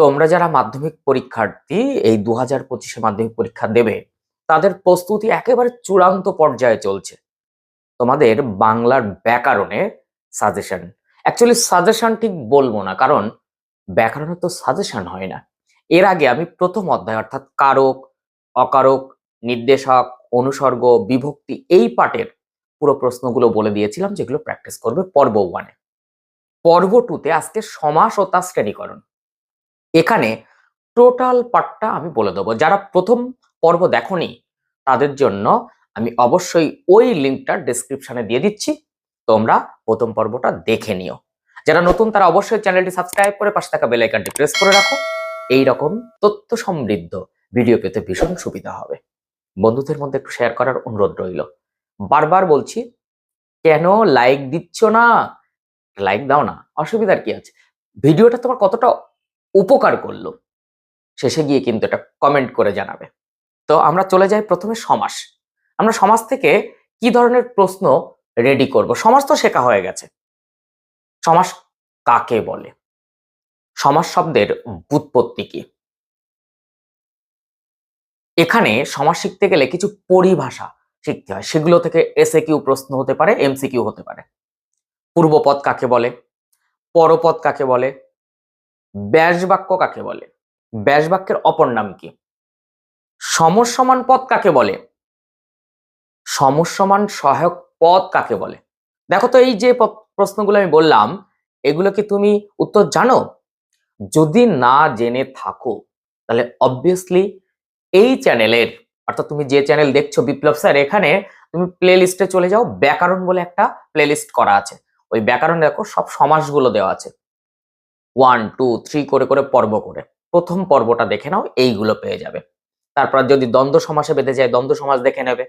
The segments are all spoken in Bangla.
তোমরা যারা মাধ্যমিক পরীক্ষার্থী, এই দু হাজার পঁচিশে মাধ্যমিক পরীক্ষা দেবে, তাদের প্রস্তুতি একেবারে চূড়ান্ত পর্যায়ে চলছে। তোমাদের বাংলার ব্যাকরণে সাজেশন অ্যাকচুয়ালি সাজেশন ঠিক বলব না, কারণ ব্যাকরণে তো সাজেশন হয় না। এর আগে আমি প্রথম অধ্যায়, অর্থাৎ কারক, অকারক, নির্দেশক, অনুসর্গ, বিভক্তি, এই পাটের পুরো প্রশ্নগুলো বলে দিয়েছিলাম, যেগুলো প্র্যাকটিস করবে পর্ব ওয়ানে পর্ব টুতে আজকে সমাস ও তার শ্রেণীকরণ। এখানে টোটাল পার্টটা আমি বলে দেবো। যারা প্রথম পর্ব দেখনি, তাদের জন্য আমি অবশ্যই ওই লিঙ্কটা ডেসক্রিপশনে দিয়ে দিচ্ছি। তোমরা প্রথম পর্বটা দেখে নিও। যারা নতুন, তারা অবশ্যই চ্যানেলটি সাবস্ক্রাইব করে পাশে থাকা বেল আইকনটি প্রেস করে রাখো। এই রকম তথ্য সমৃদ্ধ ভিডিও পেতে ভীষণ সুবিধা হবে। বন্ধুদের মধ্যে একটু শেয়ার করার অনুরোধ রইল। বারবার বলছি, কেন লাইক দিচ্ছ না? লাইক দাও না, অসুবিধার কি আছে? ভিডিওটা তোমার কতটা উপকার করল। শেষে গিয়ে কিন্তু এটা কমেন্ট করে জানাবে। তো আমরা চলে যাই প্রথমে সমাস। আমরা সমাজ থেকে কি ধরনের প্রশ্ন রেডি করব? সমাজ তো শেখা হয়ে গেছে। সমাস কাকে বলে? সমাস শব্দের বুৎপত্তি কি? এখানে সমাজ শিখতে গেলে কিছু পরিভাষা শিখতে হয়। সেগুলো থেকে এসএ কিউ প্রশ্ন হতে পারে এমসিকিউ হতে পারে। পূর্বপদ কাকে বলে? পরপদ কাকে বলে? ব্যাস বাক্য কাকে বলে? ব্যাস বাক্যের অপর নাম কি? সমসমান পদ কাকে বলে? সমসমান সহায়ক পদ কাকে বলে? দেখো তো এই যে প্রশ্নগুলো আমি বললাম, এগুলো কি তুমি উত্তর জানো? যদি না জেনে থাকো, তাহলে অবভিয়াসলি এই চ্যানেলের, অর্থাৎ তুমি যে চ্যানেল দেখছ বিপ্লব স্যার, এখানে তুমি প্লে লিস্টে চলে যাও, ব্যাকরণ বলে একটা প্লে লিস্ট করা আছে। ওই ব্যাকরণ দেখো, সব সমাসগুলো দেওয়া আছে। ওয়ান টু থ্রি করে করে পর্ব করে। প্রথম পর্বটা দেখে নাও, এইগুলো পেয়ে যাবে। তারপর যদি দ্বন্দ্ব সমাসে বেঁধে যায়, দ্বন্দ্ব সমাজ দেখে নেবে।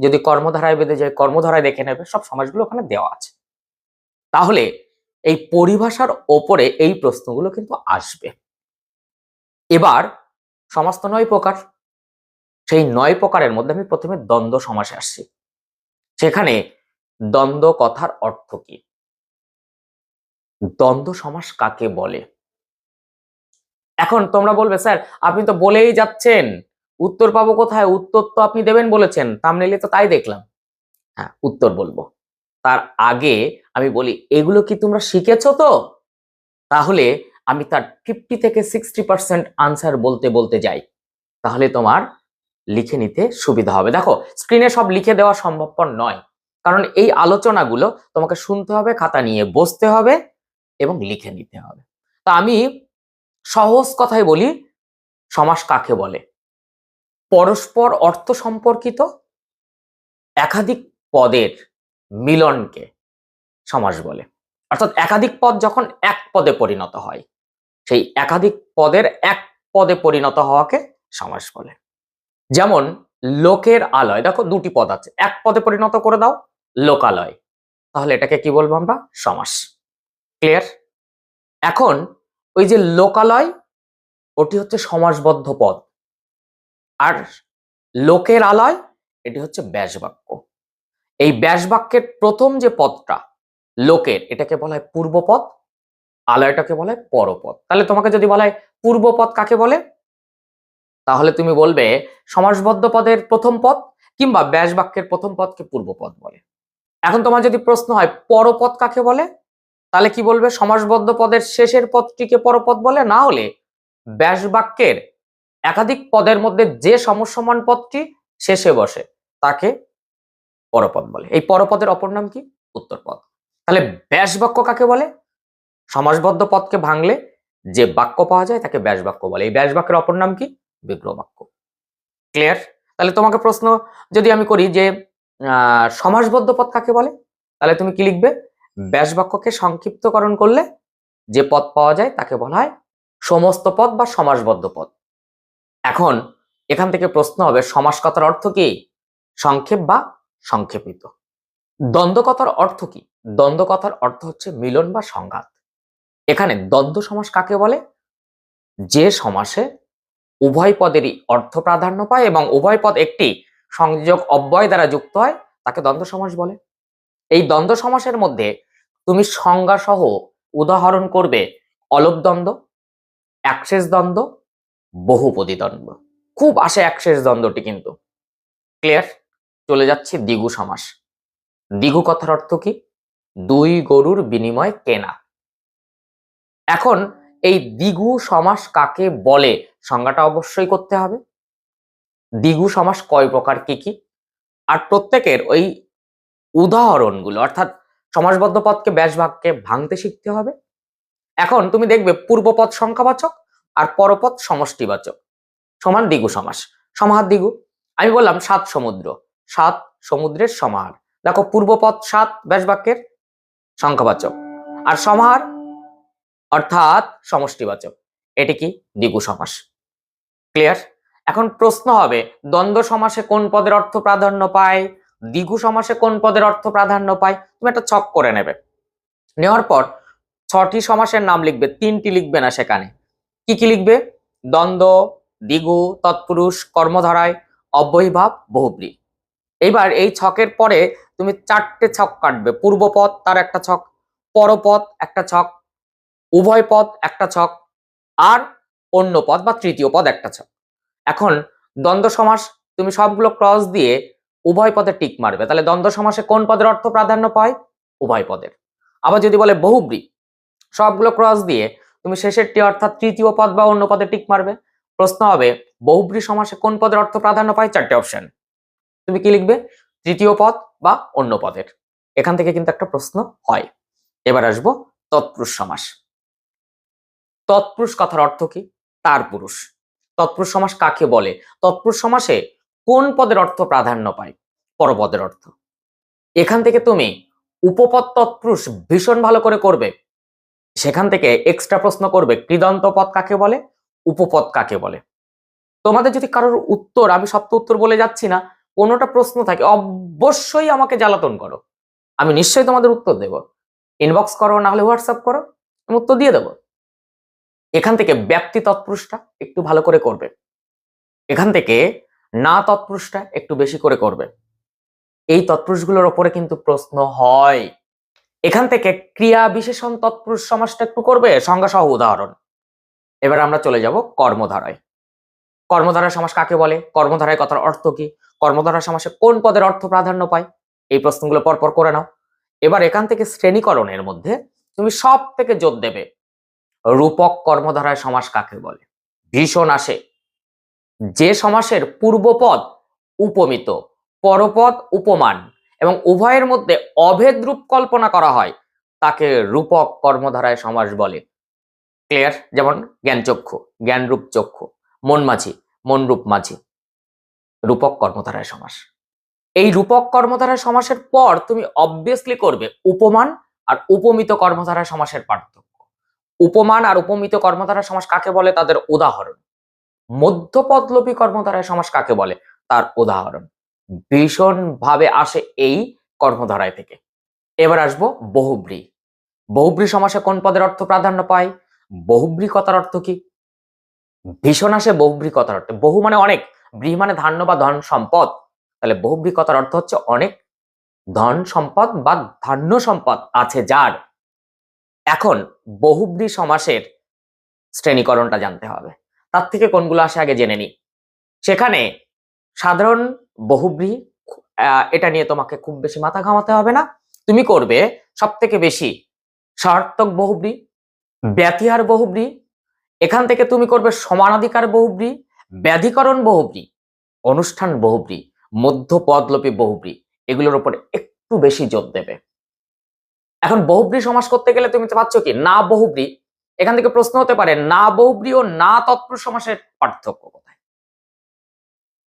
যদি কর্মধারায় বেঁধে যায়, কর্মধারায় দেখে নেবে, সব সমাজগুলো ওখানে দেওয়া আছে। তাহলে এই পরিভাষার ওপরে এই প্রশ্নগুলো কিন্তু আসবে। এবার সমাস তো নয় প্রকার। সেই নয় প্রকারের মধ্যে আমি প্রথমে দ্বন্দ্ব সমাসে আসছি। সেখানে দ্বন্দ্ব কথার অর্থ কি? দ্বন্দ্ব সমাস কাকে বলে? এখন তোমরা বলবে, স্যার, আপনি তো বলেই যাচ্ছেন। উত্তর পাবো কোথায়? উত্তর তো আপনি দেবেন বলেছেন। তামনেলে তো তাই দেখলাম। হ্যাঁ উত্তর বলব। তার আগে আমি বলি, এগুলো কি তোমরা শিখেছো তো? তাহলে আমি তার ফিফটি থেকে সিক্সটি পার্সেন্ট আনসার বলতে বলতে যাই। তাহলে তোমার লিখে নিতে সুবিধা হবে। দেখো স্ক্রিনে সব লিখে দেওয়া সম্ভবপর নয়। কারণ এই আলোচনাগুলো তোমাকে শুনতে হবে, খাতা নিয়ে বসতে হবে। এবং লিখে নিতে হবে। তা আমি সহজ কথায় বলি, সমাস কাকে বলে? পরস্পর অর্থ সম্পর্কিত একাধিক পদের মিলনকে সমাস বলে। অর্থাৎ একাধিক পদ যখন এক পদে পরিণত হয়, সেই একাধিক পদের এক পদে পরিণত হওয়াকে সমাস বলে। যেমন লোকের আলয়, দেখো দুটি পদ আছে, এক পদে পরিণত করে দাও, লোকালয়। তাহলে এটাকে কি বলব আমরা? সমাস। ক্লিয়ার এখন ওই যে লোকালয়, ওটি হচ্ছে সমাসবদ্ধ পদ। আর লোকের আলয়, এটি হচ্ছে ব্যাসবাক্য। এই ব্যাসবাক্যের প্রথম যে পদটা, লোকের, এটাকে বলা হয় পূর্বপদ, আলয়টাকে বলা হয় পরপদ। তাহলে তোমাকে যদি বলা হয় পূর্বপদ কাকে বলে? তাহলে তুমি বলবে সমাসবদ্ধ পদের প্রথম পদ কিংবা ব্যাসবাক্যের প্রথম পদকে পূর্বপদ বলে। এখন তোমার যদি প্রশ্ন হয় পরপদ কাকে বলে? তাহলে কি বলবে? সমাসবদ্ধ পদের শেষের পদটিকে পরপদ বলে? না হলে ব্যাস বাক্যের একাধিক পদের মধ্যে যে সমসমান পদটি শেষে বসে তাকে পরপদ বলে। এই পরপদের অপর নাম কি? উত্তরপদ। তাহলে ব্যাস বাক্য কাকে বলে? সমাসবদ্ধ পদকে ভাঙলে যে বাক্য পাওয়া যায় তাকে ব্যাস বাক্য বলে। এই ব্যাস বাক্যের অপর নাম কি? বিগ্রহ বাক্য ক্লিয়ার? তাহলে তোমাকে প্রশ্ন যদি আমি করি যে আহ, সমাসবদ্ধ পদ কাকে বলে? তাহলে তুমি কি লিখবে? ব্যাসবাক্যকে সংক্ষিপ্তকরণ করলে যে পদ পাওয়া যায় তাকে বলা হয় সমস্ত পদ বা সমাসবদ্ধ পদ। এখন এখান থেকে প্রশ্ন হবে সমাস কথার অর্থ কি? সংক্ষেপ বা সংক্ষেপিত। দ্বন্দ্ব কথার অর্থ কি? দ্বন্দ্ব কথার অর্থ হচ্ছে মিলন বা সংঘাত। এখানে দ্বন্দ্ব সমাস কাকে বলে? যে সমাসে উভয় পদেরই অর্থ প্রাধান্য পায় এবং উভয় পদ একটি সংযোগ অব্যয় দ্বারা যুক্ত হয়, তাকে দ্বন্দ্ব সমাস বলে। এই দ্বন্দ্ব সমাসের মধ্যে তুমি সংজ্ঞা সহ উদাহরণ করবে অলপ দ্বন্দ্ব, একশেষ দ্বন্দ্ব, বহুপদী দ্বন্দ্ব। খুব আসে একশেষ দ্বন্দ্বটি কিন্তু। ক্লিয়ার চলে যাচ্ছে দ্বিগু সমাস। দ্বিগু কথার অর্থ কি? দুই গরুর বিনিময় কেনা। এখন এই দ্বিগু সমাস কাকে বলে সংজ্ঞাটা অবশ্যই করতে হবে। দ্বিগু সমাস কয় প্রকার কি কি? আর প্রত্যেকের ওই উদাহরণগুলো, অর্থাৎ সমাসবদ্ধ পদকে ব্যাস বাক্যে ভাঙতে শিখতে হবে। এখন তুমি দেখবে পূর্বপদ সংখ্যাবাচক আর পরপদ সমষ্টিবাচক। সমান দ্বিগু সমাস, সমাহার দ্বিগু। আমি বললাম সাত সমুদ্র, সাত সমুদ্রের সমাহার। দেখো পূর্বপদ সাত ব্যাস বাক্যের সংখ্যাবাচক আর সমাহার অর্থাৎ সমষ্টিবাচক। এটি কি? দ্বিগু সমাস। ক্লিয়ার এখন প্রশ্ন হবে, দ্বন্দ্ব সমাসে কোন পদের অর্থ প্রাধান্য পায়? দ্বিগু সমাসে কোন পদের অর্থ প্রাধান্য পায়? তুমি একটা ছক করে নেবে। নেওয়ার পর ছটি সমাসের নাম লিখবে, তিনটি লিখবে না সেখানে। কি কি লিখবে? দ্বন্দ্ব, দ্বিগু, তৎপুরুষ, কর্মধারায়, অব্যয়ীভাব, বহুব্রী। এইবার এই ছকের পরে তুমি চারটে ছক কাটবে। পূর্বপদ তার একটা ছক, পরপদ একটা ছক উভয় পদ একটা ছক, আর অন্য পদ বা তৃতীয় পদ একটা ছক। এখন দ্বন্দ্ব সমাস, তুমি সবগুলো ক্রস দিয়ে উভয় পদে টিক মারবে। তাহলে দ্বন্দ্ব সমাসে কোন পদের অর্থ প্রাধান্য পায়? উভয় পদের। আবার যদি বলে বহুব্রী, সবগুলো ক্রস দিয়ে তুমি শেষেরটি অর্থাৎ তৃতীয় পদ বা অন্য পদে টিক মারবে। প্রশ্ন হবে, বহুব্রী সমাসে কোন পদের অর্থ প্রাধান্য পায়? চারটে অপশন তুমি কি লিখবে? তৃতীয় পদ বা অন্য পদের। এখান থেকে কিন্তু একটা প্রশ্ন হয়। এবার আসব তৎপুরুষ সমাস। তৎপুরুষ কথার অর্থ কি? তার পুরুষ। তৎপুরুষ সমাস কাকে বলে? তৎপুরুষ সমাসে কোন পদের অর্থ প্রাধান্য পায়? পরপদের অর্থ। এখান থেকে তুমি উপপদ তৎপুরুষ ভীষণ ভালো করে করবে। সেখান থেকে এক্সট্রা প্রশ্ন করবে, কৃদন্ত পদ কাকে বলে? উপপদ কাকে বলে? তোমাদের যদি কারোর উত্তর, আমি সব উত্তর বলে যাচ্ছি না, কোনোটা প্রশ্ন থাকে, অবশ্যই আমাকে জ্বালাতন করো। আমি নিশ্চয়ই তোমাদের উত্তর দেব। ইনবক্স করো, না হলে হোয়াটসঅ্যাপ করো, আমি উত্তর দিয়ে দেবো। এখান থেকে ব্যাপ্তি তৎপুরুষটা একটু ভালো করে করবে। এখান থেকে না তৎপুরুষটা একটু বেশি করে করবে। এই তৎপুরুষগুলোর ওপরে কিন্তু প্রশ্ন হয়। এখান থেকে ক্রিয়া বিশেষণ তৎপুরুষ সমাসটা একটু করবে? সংজ্ঞা সহ উদাহরণ। এবার আমরা চলে যাব কর্মধারায়। কর্মধারায় সমাস কাকে বলে? কর্মধারায় কথার অর্থ কি? কর্মধারায় সমাসে কোন পদের অর্থ প্রাধান্য পায়? এই প্রশ্নগুলো পরপর করে নাও। এবার এখান থেকে শ্রেণীকরণের মধ্যে তুমি সব থেকে জোর দেবে। রূপক কর্মধারায় সমাস কাকে বলে? ভীষণ আসে। যে সমাসের পূর্বপদ উপমিত, পরপদ উপমান এবং উভয়ের মধ্যে অভেদ রূপ কল্পনা করা হয়, তাকে রূপক কর্মধারায় সমাস বলে। ক্লিয়ার? যেমন জ্ঞানচক্ষু, জ্ঞানরূপ চক্ষু, মন মাঝি, মনরূপ মাঝি, রূপক কর্মধারায় সমাস। এই রূপক কর্মধারায় সমাসের পর তুমি অবভিয়াসলি করবে উপমান আর উপমিত কর্মধারায় সমাসের পার্থক্য। উপমান আর উপমিত কর্মধারায় সমাস কাকে বলে? তাদের উদাহরণ। মধ্যপদলোপী কর্মধারায় সমাস কাকে বলে? তার উদাহরণ। ভীষণ ভাবে আসে এই কর্মধারায় থেকে। এবার আসব বহুব্রী। বহুব্রী সমাসে কোন পদের অর্থ প্রাধান্য পায়? বহুব্রী কথার অর্থ কি? ভীষণ আসে বহুব্রী কথার অর্থ। বহু মানে অনেক। ব্রী মানে ধান্য বা ধন সম্পদ। তাহলে বহুব্রী কথার অর্থ হচ্ছে অনেক। ধন সম্পদ বা ধান্য সম্পদ আছে যার। এখন বহুব্রী সমাসের শ্রেণীকরণটা জানতে হবে। তার থেকে কোনগুলো আসে আগে জেনে নি। সেখানে সাধারণ বহুব্রী আহ, এটা নিয়ে তোমাকে খুব বেশি মাথা ঘামাতে হবে না। তুমি করবে সব থেকে বেশি সার্থক বহুব্রী ব্যতিহার বহুব্রী এখান থেকে তুমি করবে সমানাধিকার বহুব্রী ব্যাধিকরণ বহুব্রী অনুষ্ঠান বহুব্রী মধ্য পদলোপী বহুব্রী এগুলোর উপরে একটু বেশি জোর দেবে। এখন বহুব্রী সমাস করতে গেলে তুমি তো পাচ্ছ কি? না বহুব্রী এখান থেকে প্রশ্ন হতে পারে, না বহুব্রী না তৎপুরুষ সমাসের পার্থক্য কোথায়?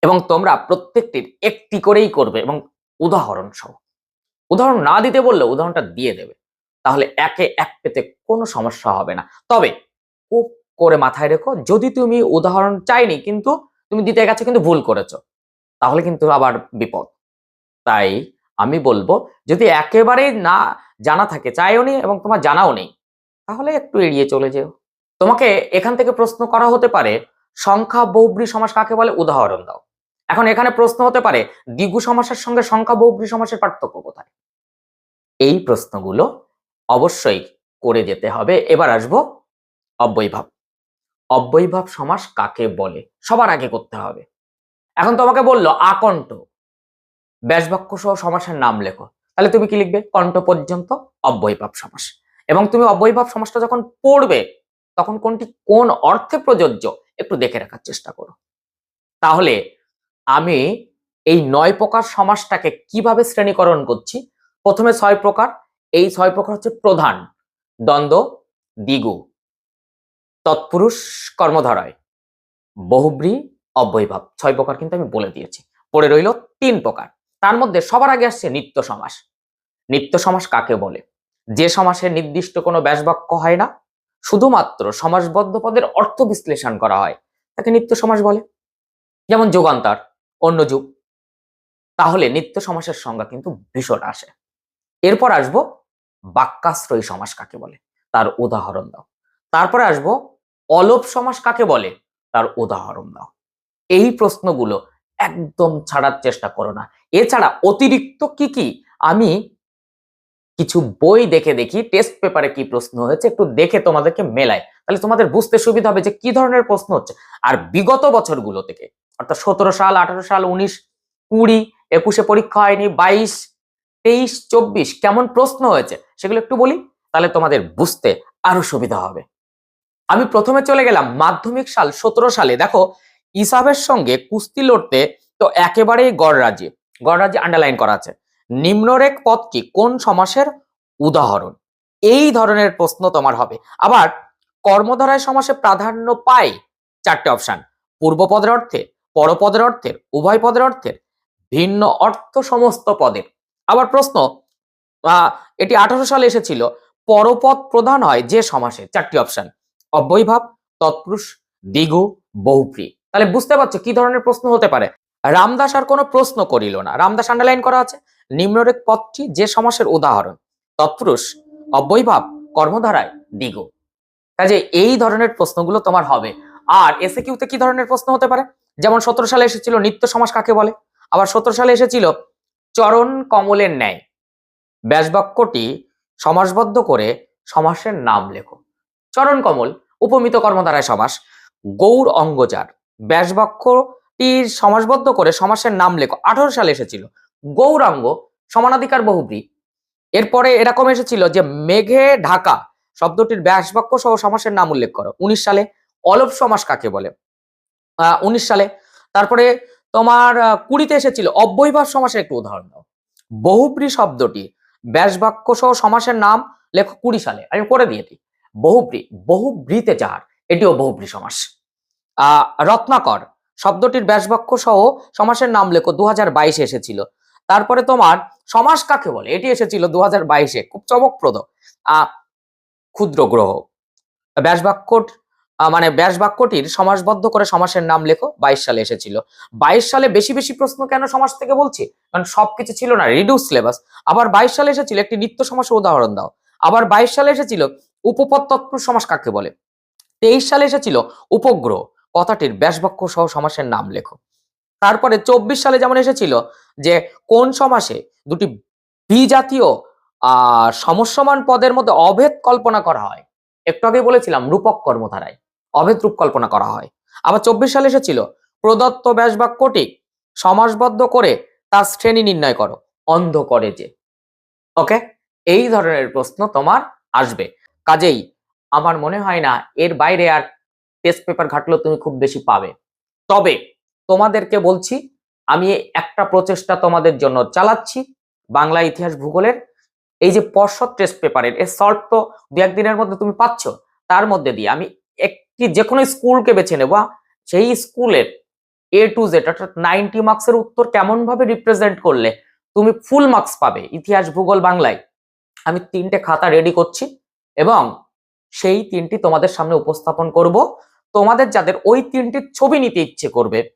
এবং তোমরা প্রত্যেকটির একটি করেই করবে এবং উদাহরণ সহ। উদাহরণ না দিতে বললে উদাহরণটা দিয়ে দেবে। তাহলে একে এক পেতে কোনো সমস্যা হবে না। তবে খুব করে মাথায় রেখো, যদি তুমি উদাহরণ চাইনি কিন্তু তুমি দিতে গেছো কিন্তু ভুল করেছ, তাহলে কিন্তু আবার বিপদ। তাই আমি বলব, যদি একেবারেই না জানা থাকে চাইও নেই এবং তোমার জানাও নেই তাহলে একটু এড়িয়ে চলে যেও। তোমাকে এখান থেকে প্রশ্ন করা হতে পারে, সংখ্যা বহুব্রী সমাস কাকে বলে? উদাহরণ দাও। এখন এখানে প্রশ্ন হতে পারে, দ্বিগু সমাসের সঙ্গে সংখ্যা বহুব্রী সমাসের পার্থক্য কোথায়? এই প্রশ্নগুলো অবশ্যই করে যেতে হবে। এবার আসব অব্যয়ভাব। অব্যয়ীভাব সমাস কাকে বলে? সবার আগে করতে হবে। এখন তোমাকে বলল, আকণ্ঠ। ব্যাসবাক্য সহ সমাসের নাম লেখো। তাহলে তুমি কি লিখবে? কণ্ঠ পর্যন্ত অব্যয়ীভাব সমাস। এবং তুমি অব্যয়ীভাব সমাসটা যখন পড়বে, তখন কোনটি কোন অর্থে প্রযোজ্য একটু দেখে রাখার চেষ্টা করো। তাহলে আমি এই নয় প্রকার সমাসটাকে কীভাবে শ্রেণীকরণ করছি? প্রথমে ছয় প্রকার, এই ছয় প্রকার হচ্ছে প্রধান, দ্বন্দ্ব, দ্বিগু, তৎপুরুষ, কর্মধারয়, বহুব্রী অব্যয়ভাব ছয় প্রকার কিন্তু আমি বলে দিয়েছি। পড়ে রইল তিন প্রকার। তার মধ্যে সবার আগে আসছে নিত্য সমাস। নিত্য সমাস কাকে বলে? যে সমাসে নির্দিষ্ট কোনো ব্যাসবাক্য হয় না, শুধুমাত্র সমাসবদ্ধ পদের অর্থ বিশ্লেষণ করা হয়। তাকে নিত্য সমাস বলে। যেমন যুগান্তর, অন্য যুগ। তাহলে নিত্য সমাসের সংজ্ঞা কিন্তু ভীষণ আসে। এরপর আসব বাক্যাশ্রয়ী সমাস কাকে বলে? তার উদাহরণ দাও। তারপরে আসব অলোপ সমাস কাকে বলে? তার উদাহরণ দাও। এই প্রশ্নগুলো একদম ছাড়ার চেষ্টা করো না। এছাড়া অতিরিক্ত কি কি? আমি কিছু বই দেখে দেখি টেস্ট পেপারে কি প্রশ্ন হয়েছে, একটু দেখে তোমাদেরকে মেলাই। তাহলে তোমাদের বুঝতে সুবিধা হবে যে কি ধরনের প্রশ্ন হচ্ছে। আর বিগত বছরগুলো থেকে, অর্থাৎ সতেরো সাল, আঠারো সাল, উনিশ, কুড়ি, একুশে পরীক্ষা হয়নি, বাইশ, তেইশ, চব্বিশ, কেমন প্রশ্ন হয়েছে সেগুলো একটু বলি, তাহলে তোমাদের বুঝতে আরও সুবিধা হবে। আমি প্রথমে চলে গেলাম মাধ্যমিক সাল, সতেরো সালে। দেখো, ইসাবের সঙ্গে কুস্তি লড়তে তো একেবারেই গড়রাজি গড়রাজি আন্ডারলাইন করা আছে। নিম্নরেখ পদটি কোন সমাসের উদাহরণ? এই ধরনের প্রশ্ন তোমার হবে। আবার, কর্মধারায় সমাসে প্রাধান্য পায় চারটে অপশন। পূর্বপদের অর্থে পরপদের অর্থের উভয় পদের অর্থের ভিন্ন অর্থ সমস্ত পদের। আবার প্রশ্ন এটি আঠারো সালে এসেছিল। পরপদ প্রধান হয় যে সমাসে? চারটি অপশন। অব্যয়ভাব, তৎপুরুষ, দ্বিগু, বহুপ্রী। তাহলে বুঝতে পারছ কি ধরনের প্রশ্ন হতে পারে? রামদাস আর কোনো প্রশ্ন করিল না। রামদাস আন্ডারলাইন করা আছে, নিম্নরেখ পথটি যে সমাসের উদাহরণ, তৎপুরুষ, অব্যয়ভাব, কর্মধারায় দ্বিগু কাজে এই ধরনের প্রশ্নগুলো তোমার হবে। আর এসে কিউতে কি ধরনের প্রশ্ন হতে পারে? যেমন সতেরো সালে এসেছিল নিত্য সমাস কাকে বলে? আবার সতেরো সালে এসেছিল চরণ কমলের ন্যায়। ব্যাসবাক্যটি সমাসবদ্ধ করে সমাসের নাম লেখো। চরণ কমল, উপমিত কর্মধারায় সমাস, গৌর অঙ্গজার। ব্যাসবাক্যটির সমাসবদ্ধ করে সমাসের নাম লেখো। আঠারো সালে এসেছিল। গৌরাঙ্গ, সমানাধিকার বহুব্রী। এরপরে এরকম এসেছিল? যে মেঘে ঢাকা শব্দটির ব্যাসবাক্য সহ সমাসের নাম উল্লেখ করো। উনিশ সালে অলপ সমাস কাকে বলে? উনিশ সালে। তারপরে তোমার কুড়িতে এসেছিল। অব্যয়ভাব সমাসের একটু উদাহরণ দাও। বহুব্রী শব্দটি ব্যাসবাক্য সহ সমাসের নাম লেখো কুড়ি সালে। আমি করে দিয়েছি বহুব্রী, বহুব্রীতে যার, এটিও বহুব্রী সমাস। আহ রত্নাকর শব্দটির ব্যাসবাক্য সহ সমাসের নাম লেখো দু হাজার বাইশে এসেছিল। তারপরে তোমার সমাস কাকে বলে? এটি এসেছিল দু হাজার বাইশে খুব চমকপ্রদ। ক্ষুদ্র গ্রহ। ব্যাসবাক্যর আহ, মানে ব্যাসবাক্যটির সমাসবদ্ধ করে সমাসের নাম লেখো বাইশ সালে এসেছিল। বাইশ সালে বেশি বেশি প্রশ্ন কেন সমাস থেকে বলছি? কারণ সবকিছু ছিল না রিডিউস সিলেবাস। আবার বাইশ সালে এসেছিল একটি নিত্য সমাসের উদাহরণ দাও। আবার বাইশ সালে এসেছিল উপপদ সমাস কাকে বলে? তেইশ সালে এসেছিল উপগ্রহ। কথাটির ব্যাসবাক্য সহ সমাসের নাম লেখো। তারপরে চব্বিশ সালে যেমন এসেছিল যে কোন সমাসে দুটি বিজাতীয় সমস্যমান পদের মধ্যে অভেদ কল্পনা করা হয়। একটু আগে বলেছিলাম রূপক কর্মধারায় অভেদ রূপ কল্পনা করা হয়। আবার চব্বিশ সালে এসেছিল প্রদত্ত ব্যাসবাক্যটি সমাসবদ্ধ করে তার শ্রেণি নির্ণয় করো, অন্ধ করে যে। ওকে? এই ধরনের প্রশ্ন তোমার আসবে। কাজেই আমার মনে হয় না এর বাইরে আর টেস্ট পেপার ঘাটলেও তুমি খুব বেশি পাবে। তবে তোমাদেরকে বলছি, আমি একটা প্রচেষ্টা তোমাদের জন্য চালাচ্ছি বাংলা ইতিহাস ভূগোলের। এই যে পর্ষদ টেস্ট পেপারের এর সলভ তো দু একদিনের মধ্যে তুমি পাচ্ছ, তার মধ্যে দিয়ে আমি একটি যে কোনো স্কুলকে বেছে নেব সেই স্কুলের এ টু জেড অর্থাৎ নাইনটি মার্কসের উত্তর কেমন ভাবে রিপ্রেজেন্ট করলে তুমি ফুল মার্কস পাবে ইতিহাস ভূগোল বাংলায়। আমি তিনটে খাতা রেডি করছি এবং সেই তিনটি তোমাদের সামনে উপস্থাপন করব। তোমাদের যাদের ওই তিনটির ছবি নিতে ইচ্ছে করবে,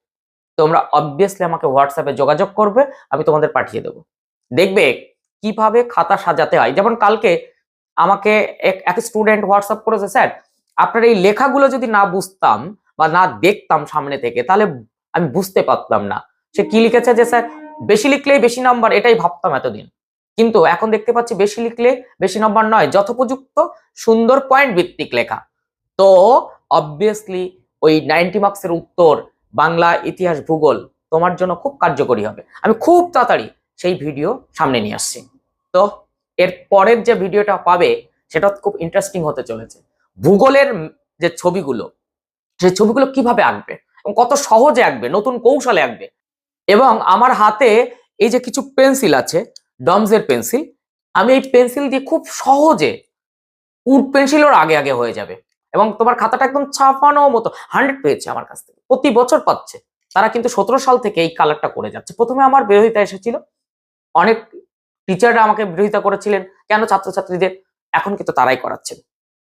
তোমরা অবভিয়াসলি আমাকে হোয়াটসঅ্যাপে যোগাযোগ করবে, আমি তোমাদের পাঠিয়ে দেবো। দেখবে কীভাবে খাতা সাজাতে হয়। যেমন কালকে আমাকে এক- স্টুডেন্ট হোয়াটসঅ্যাপ করেছে, স্যার, আপনার এই লেখাগুলো যদি না বুঝতাম বা না দেখতাম সামনে থেকে, তাহলে আমি বুঝতে পারতাম না। সে কি লিখেছে যে, স্যার, বেশি লিখলেই বেশি নাম্বার, এটাই ভাবতাম এতদিন। কিন্তু এখন দেখতে পাচ্ছি বেশি লিখলে বেশি নাম্বার নয়, যথোপযুক্ত সুন্দর পয়েন্ট ভিত্তিক লেখা। তো অবভিয়াসলি ওই নাইনটি মার্কসের উত্তর বাংলা ইতিহাস ভূগোল তোমার জন্য খুব কার্যকরী হবে। আমি খুব তাড়াতাড়ি সেই ভিডিও সামনে নিয়ে আসছি। তো এর পরের যে ভিডিওটা পাবে, সেটা খুব ইন্টারেস্টিং হতে চলেছে। ভূগোলের যে ছবিগুলো সেই ছবিগুলো কীভাবে আঁকবে এবং কত সহজে আঁকবে, নতুন কৌশলে আঁকবে এবং আমার হাতে এই যে কিছু পেন্সিল আছে ডমসের পেন্সিল, আমি এই পেন্সিল দিয়ে খুব সহজে উড পেন্সিলের আগে আগে হয়ে যাবে। এবং তোমার খাতাটা একদম ছাপানো মতো হান্ড্রেড পেয়েছে আমার কাছ থেকে। প্রতি বছর পাচ্ছে। তারা কিন্তু সতেরো সাল থেকে এই কালারটা করে যাচ্ছে। প্রথমে আমার বিরোধিতা এসেছিল। অনেক টিচাররা আমাকে বিরোধিতা করেছিলেন। কেন ছাত্রছাত্রীদের? এখন কিন্তু তারাই করাচ্ছেন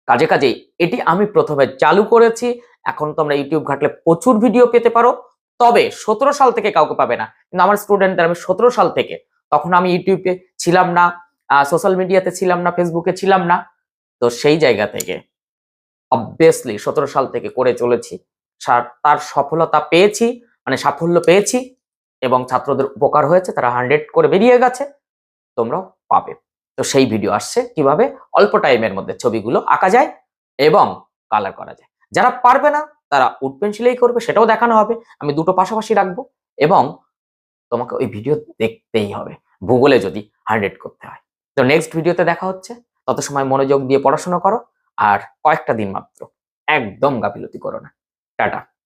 কাজে কাজেই এটি আমি প্রথমে চালু করেছি। এখন তোমরা ইউটিউব ঘাটলে প্রচুর ভিডিও পেতে পারো। তবে সতেরো সাল থেকে কাউকে পাবে না। কিন্তু আমার স্টুডেন্টদের আমি সতেরো সাল থেকে। তখন আমি ইউটিউবে ছিলাম না সোশ্যাল মিডিয়াতে ছিলাম না ফেসবুকে ছিলাম না। তো সেই জায়গা থেকে অবভিয়াসলি সতেরো সাল থেকে করে চলেছি। তার সফলতা পেয়েছি মানে সাফল্য পেয়েছি এবং ছাত্রদের উপকার হয়েছে, তারা হান্ড্রেড করে বেরিয়ে গেছে, তোমরাও পাবে। তো সেই ভিডিও আসছে কীভাবে? অল্প টাইমের মধ্যে ছবিগুলো আঁকা যায় এবং কালার করা যায়। যারা পারবে না, তারা উড পেন্সিলেই করবে, সেটাও দেখানো হবে। আমি দুটো পাশাপাশি রাখব এবং তোমাকে ওই ভিডিও দেখতেই হবে। ভূগোলে যদি হান্ড্রেড করতে হয়। তো নেক্সট ভিডিওতে দেখা হচ্ছে। তত সময় মনোযোগ দিয়ে পড়াশোনা করো। আর কয়েকটা দিন মাত্র। একদম গাফিলতি করো না। টাটা।